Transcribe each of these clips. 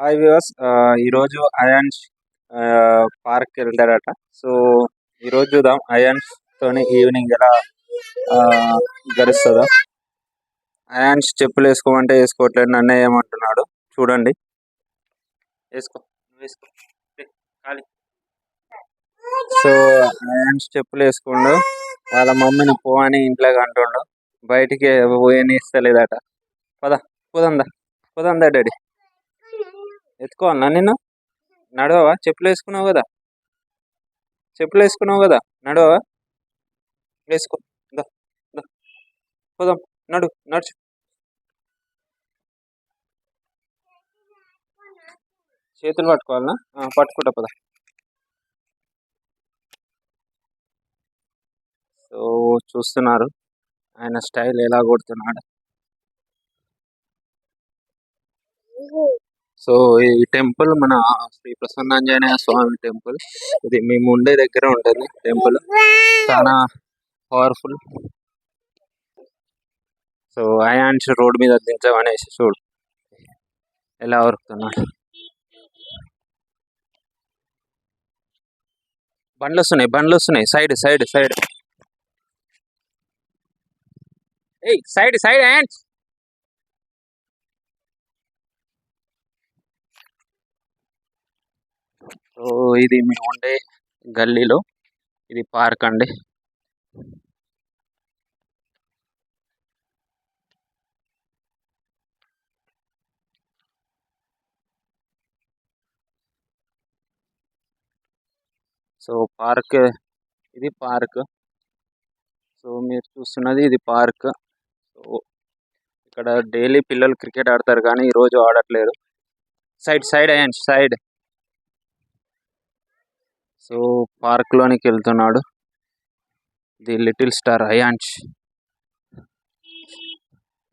Hi viewers ఈరోజు ions park వెళ్తాడట so ఈరోజు చూద్దాం అయాన్స్ తోని ఈవినింగ్ ఎలా ఆ, గడుస్తుందో. అయాన్స్ చెప్పులు వేసుకోమంటే వేసుకోవట్లేదు. నన్న ఏమంటున్నాడు? చూడండి. వేసుకో వేసుకో. ఖాళీ. సో అయాన్స్ చెప్పులు వేసుకుండు. వాళ్ళ మమ్మీని పో అని ఇంట్లోకి అంటుండు. బయటికి పోయనిస్తలేదట పద పోదందా పోదందా డాడీ. ఎత్తుకోవాలన్నా నిన్ను? నడవవా? చెప్పులు వేసుకున్నావు కదా. చెప్పులు వేసుకున్నావు కదా. నడవవా? వేసుకో. దా దా. పోదాం. నడు నడుచు. చేతులు పట్టుకోవాలనా? పట్టుకుంటా పోదా. సో చూస్తున్నారు. ఆయన స్టైల్ ఎలా కొడుతున్నాడు. సో ఈ టెంపుల్ మన శ్రీ ప్రసన్నాంజనేయ స్వామి టెంపుల్. ఇది మేము ఉండే దగ్గర ఉంటుంది టెంపుల్. చాలా పవర్ఫుల్. సో అయాన్స్ రోడ్ మీద దించమనేసి చూడు. ఎలా వరుకుతున్నాడు బండ్లు వస్తున్నాయి బండ్లు వస్తున్నాయి. Side side side. ఏయ్ సైడ్ సైడ్ హ్యాండ్స్ సో ఇది మేము ఉండే గల్లీలో. ఇది పార్క్ అండి. సో పార్క్ ఇది పార్క్. సో మీరు చూస్తున్నది ఇది పార్క్. సో ఇక్కడ డైలీ పిల్లలు క్రికెట్ ఆడతారు కానీ ఈరోజు ఆడట్లేదు సైడ్ సైడ్ అయ్యాను సైడ్. సో పార్క్ లోనికి వెళ్తున్నాడు. ది లిటిల్ స్టార్ అయాన్స్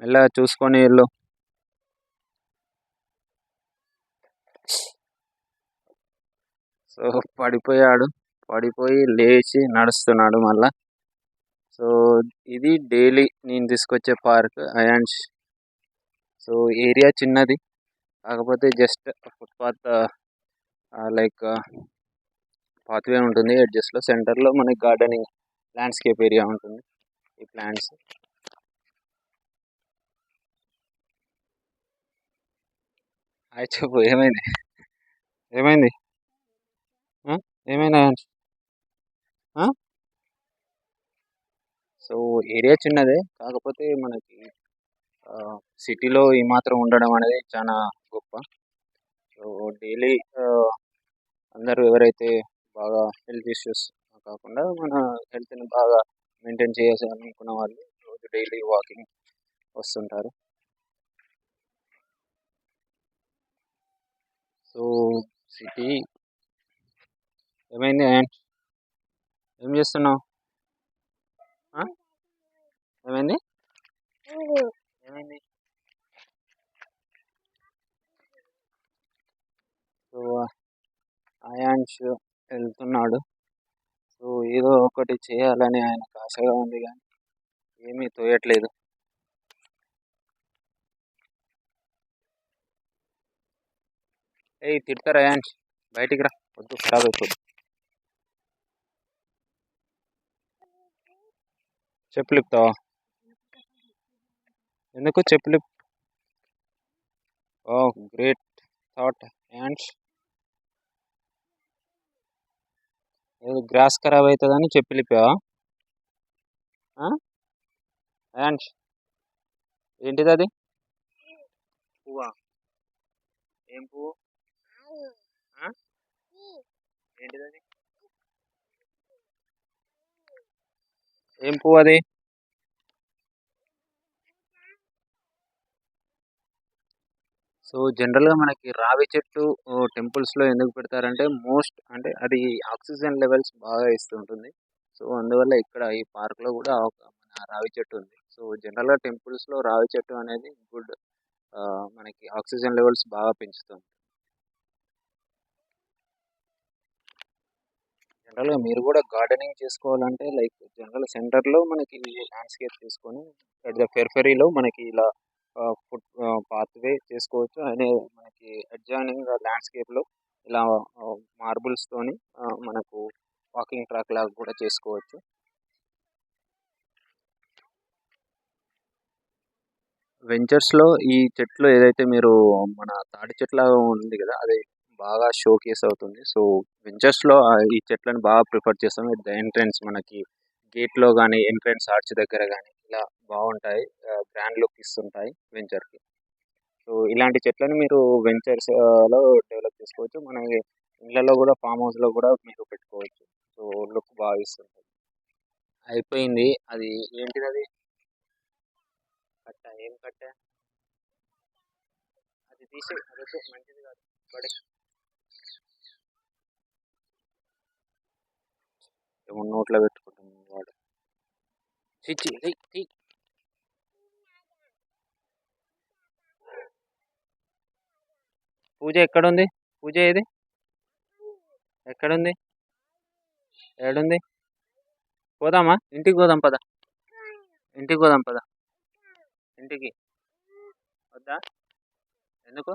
మెల్లగా చూసుకొని వెళ్ళు. సో పడిపోయాడు. పడిపోయి లేచి నడుస్తున్నాడు మళ్ళా. సో ఇది డైలీ నేను తీసుకొచ్చే పార్క్ అయాన్స్ సో ఏరియా చిన్నది. కాకపోతే జస్ట్ ఫుట్పాత్ లైక్ పాత్వే ఉంటుంది ఎడ్జస్ట్లో సెంటర్లో మనకి గార్డెనింగ్ ల్యాండ్స్కేప్ ఏరియా ఉంటుంది ఈ ప్లాంట్స్ హాయ్ చెప్పు ఏమైంది? ఏమైంది? ఏమైనా ఏమైంది సో ఏరియా చిన్నదే కాకపోతే మనకి సిటీలో ఈ మాత్రం ఉండడం అనేది చాలా గొప్ప. సో డైలీ అందరూ ఎవరైతే బాగా హెల్త్ ఇష్యూస్ కాకుండా మన హెల్త్ని బాగా మెయింటైన్ చేయాలి అనుకున్న వాళ్ళు రోజు డైలీ వాకింగ్ వస్తుంటారు. సో సిటీ ఏమైంది? యాంట్ ఏం చేస్తున్నావు? ఏమైంది? ఏమైంది? సో అయాన్స్ వెళ్తున్నాడు. సో ఏదో ఒకటి చేయాలని ఆయనకు ఆశగా ఉంది కానీ ఏమీ తోయట్లేదు. ఏ తిడతారా యాన్స్ బయటికి రా వద్దు ఖరాబ్ అవుతుంది చెప్పులు ఇప్పుతావా ఎందుకు చెప్పులు ఓ గ్రేట్ థాట్ యాండ్స్ ఏదో గ్రాస్ ఖరాబ్ అవుతుందని చెప్పులు ఇప్పావా యాండ్స్ ఏంటిది అది? పువ్వా? ఏం పువ్వు? ఏంటిది అది? ఏం పువ్వు అది? సో జనరల్గా మనకి రావి చెట్టు టెంపుల్స్లో ఎందుకు పెడతారంటే మోస్ట్ అంటే అది ఆక్సిజన్ లెవెల్స్ బాగా ఇస్తుంటుంది. సో అందువల్ల ఇక్కడ ఈ పార్క్లో కూడా ఒక మన రావి చెట్టు ఉంది. సో జనరల్గా టెంపుల్స్లో రావి చెట్టు అనేది గుడ్ మనకి ఆక్సిజన్ లెవెల్స్ బాగా పెంచుతుంది. జనరల్గా మీరు కూడా గార్డెనింగ్ చేసుకోవాలంటే లైక్ జనరల్ సెంటర్లో మనకి ల్యాండ్స్కేప్ తీసుకొని అట్ ద పెరిఫెరీలో మనకి ఇలా ఫుట్ పాత్వే చేసుకోవచ్చు అనే మనకి అడ్జాయినింగ్ ల్యాండ్స్కేప్లో ఇలా మార్బుల్స్తోని మనకు వాకింగ్ ట్రాక్ లాగా కూడా చేసుకోవచ్చు. వెంచర్స్లో ఈ చెట్లు ఏదైతే మీరు మన తాటి చెట్ల ఉంది కదా అది బాగా షోకేస్ అవుతుంది. సో వెంచర్స్లో ఈ చెట్లను బాగా ప్రిఫర్ చేస్తాం. ఎంట్రెన్స్ ద ఎంట్రన్స్ మనకి గేట్లో కానీ ఎంట్రన్స్ ఆర్చ్ దగ్గర కానీ ఇలా బాగుంటాయి గ్రాండ్ లుక్ ఇస్తుంటాయి వెంచర్కి సో ఇలాంటి చెట్లను మీరు వెంచర్స్లో డెవలప్ చేసుకోవచ్చు. మన ఇళ్ళలో కూడా ఫామ్ హౌస్లో కూడా మీరు పెట్టుకోవచ్చు. సో లుక్ బాగా ఇస్తుంటుంది అయిపోయింది. అది ఏంటిది అది? కట్ట. ఏం కట్ట? అది తీసి అదొద్దు. మంచిది కాదు. పడే. ఏమో నోట్లో పెట్టుకుంటాం వాడు. చిచ్చి ఏయ్, తీ. పూజ ఎక్కడుంది పూజ ఏది ఎక్కడుంది ఏడుంది పోదామా ఇంటికి పోదాం పద ఇంటికి పోదాం పద ఇంటికి వద్దా ఎందుకు